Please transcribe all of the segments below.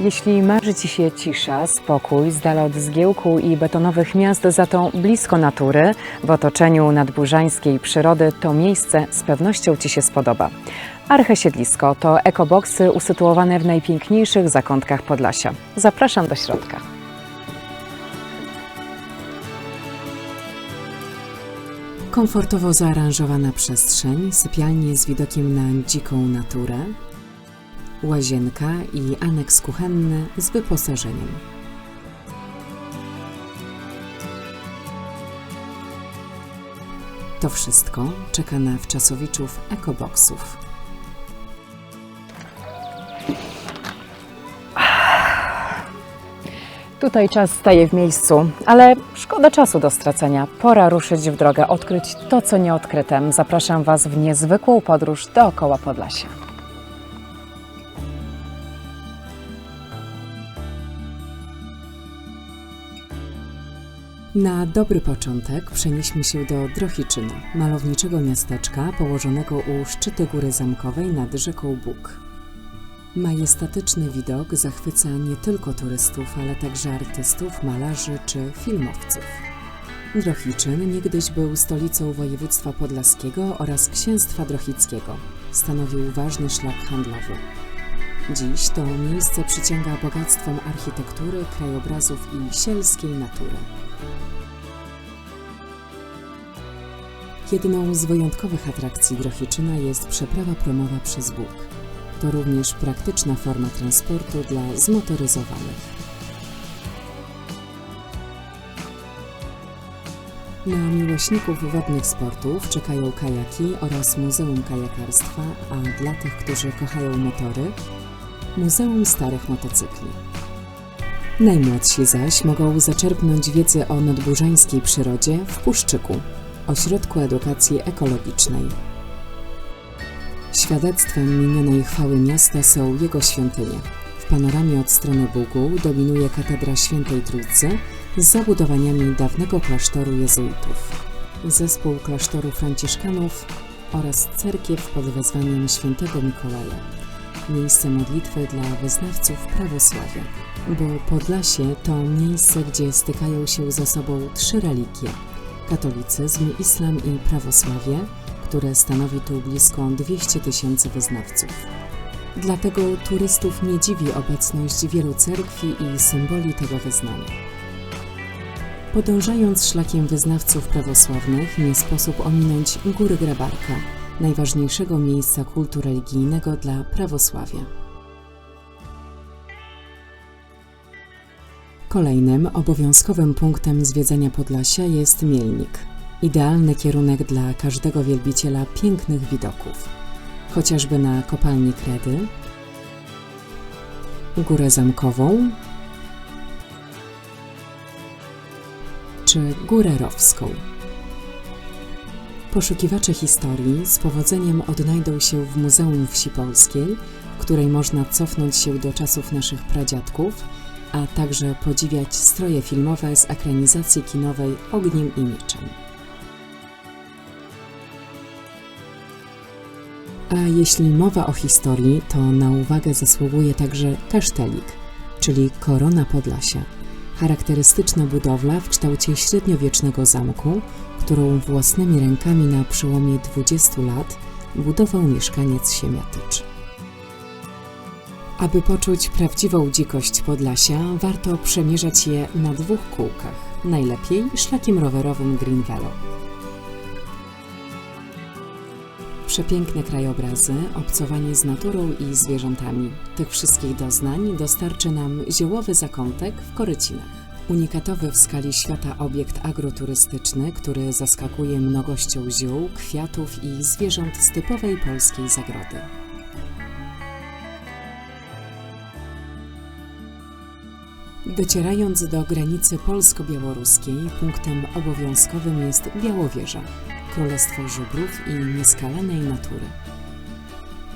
Jeśli marzy Ci się cisza, spokój, z dala od zgiełku i betonowych miast, za to blisko natury, w otoczeniu nadburzańskiej przyrody, to miejsce z pewnością Ci się spodoba. Arche Siedlisko to ekoboksy usytuowane w najpiękniejszych zakątkach Podlasia. Zapraszam do środka. Komfortowo zaaranżowana przestrzeń, sypialnie z widokiem na dziką naturę, łazienka i aneks kuchenny z wyposażeniem. To wszystko czeka na wczasowiczów ekoboksów. Tutaj czas staje w miejscu, ale szkoda czasu do stracenia. Pora ruszyć w drogę, odkryć to, co nieodkryte. Zapraszam Was w niezwykłą podróż dookoła Podlasia. Na dobry początek przenieśmy się do Drohiczyna, malowniczego miasteczka położonego u szczyty Góry Zamkowej nad rzeką Bóg. Majestatyczny widok zachwyca nie tylko turystów, ale także artystów, malarzy czy filmowców. Drohiczyn niegdyś był stolicą województwa podlaskiego oraz księstwa drohickiego. Stanowił ważny szlak handlowy. Dziś to miejsce przyciąga bogactwem architektury, krajobrazów i sielskiej natury. Jedną z wyjątkowych atrakcji Drohiczyna jest przeprawa promowa przez Bóg. To również praktyczna forma transportu dla zmotoryzowanych. Na miłośników wodnych sportów czekają kajaki oraz Muzeum Kajakarstwa, a dla tych, którzy kochają motory, Muzeum Starych Motocykli. Najmłodsi zaś mogą zaczerpnąć wiedzę o nadburzańskiej przyrodzie w Puszczyku, Ośrodku Edukacji Ekologicznej. Świadectwem minionej chwały miasta są jego świątynie. W panoramie od strony Bugu dominuje katedra Świętej Trójcy z zabudowaniami dawnego klasztoru jezuitów, zespół klasztoru franciszkanów oraz cerkiew pod wezwaniem świętego Mikołaja. Miejsce modlitwy dla wyznawców prawosławia, bo Podlasie to miejsce, gdzie stykają się ze sobą trzy religie – katolicyzm, islam i prawosławie, które stanowi tu blisko 200 tysięcy wyznawców. Dlatego turystów nie dziwi obecność wielu cerkwi i symboli tego wyznania. Podążając szlakiem wyznawców prawosławnych, nie sposób ominąć Góry Grabarka, najważniejszego miejsca kultu religijnego dla prawosławia. Kolejnym obowiązkowym punktem zwiedzania Podlasia jest Mielnik. Idealny kierunek dla każdego wielbiciela pięknych widoków. Chociażby na kopalnię Kredy, Górę Zamkową czy Górę Rowską. Poszukiwacze historii z powodzeniem odnajdą się w Muzeum Wsi Polskiej, której można cofnąć się do czasów naszych pradziadków, a także podziwiać stroje filmowe z ekranizacji kinowej Ogniem i Mieczem. A jeśli mowa o historii, to na uwagę zasługuje także kasztelik, czyli korona Podlasia. Charakterystyczna budowla w kształcie średniowiecznego zamku, którą własnymi rękami na przełomie 20 lat budował mieszkaniec Siemiatycz. Aby poczuć prawdziwą dzikość Podlasia, warto przemierzać je na dwóch kółkach, najlepiej szlakiem rowerowym Green Velo. Przepiękne krajobrazy, obcowanie z naturą i zwierzętami. Tych wszystkich doznań dostarczy nam ziołowy zakątek w Korycinach. Unikatowy w skali świata obiekt agroturystyczny, który zaskakuje mnogością ziół, kwiatów i zwierząt z typowej polskiej zagrody. Docierając do granicy polsko-białoruskiej, punktem obowiązkowym jest Białowieża, Królestwo Żubrów i nieskalanej natury.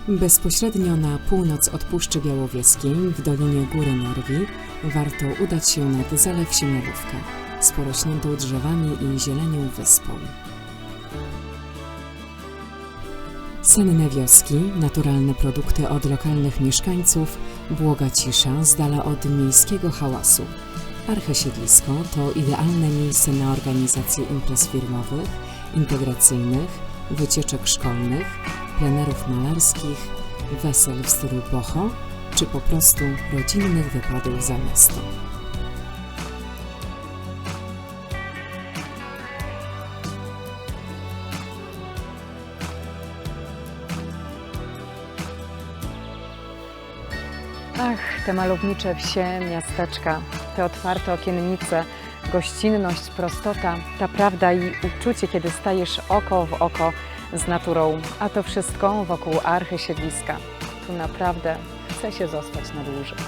Bezpośrednio na północ od Puszczy Białowieskiej, w dolinie Góry Narwi, warto udać się nad Zalew Siemianówka, z porośniętą drzewami i zielenią wyspą. Senne wioski, naturalne produkty od lokalnych mieszkańców, Błoga cisza z dala od miejskiego hałasu. Archesiedlisko to idealne miejsce na organizację imprez firmowych, integracyjnych, wycieczek szkolnych, plenerów malarskich, wesel w stylu boho, czy po prostu rodzinnych wypadów za miasto. Ach, te malownicze wsie, miasteczka, te otwarte okiennice, gościnność, prostota, ta prawda i uczucie, kiedy stajesz oko w oko z naturą, a to wszystko wokół archy siedliska. Tu naprawdę chce się zostać na dłużej.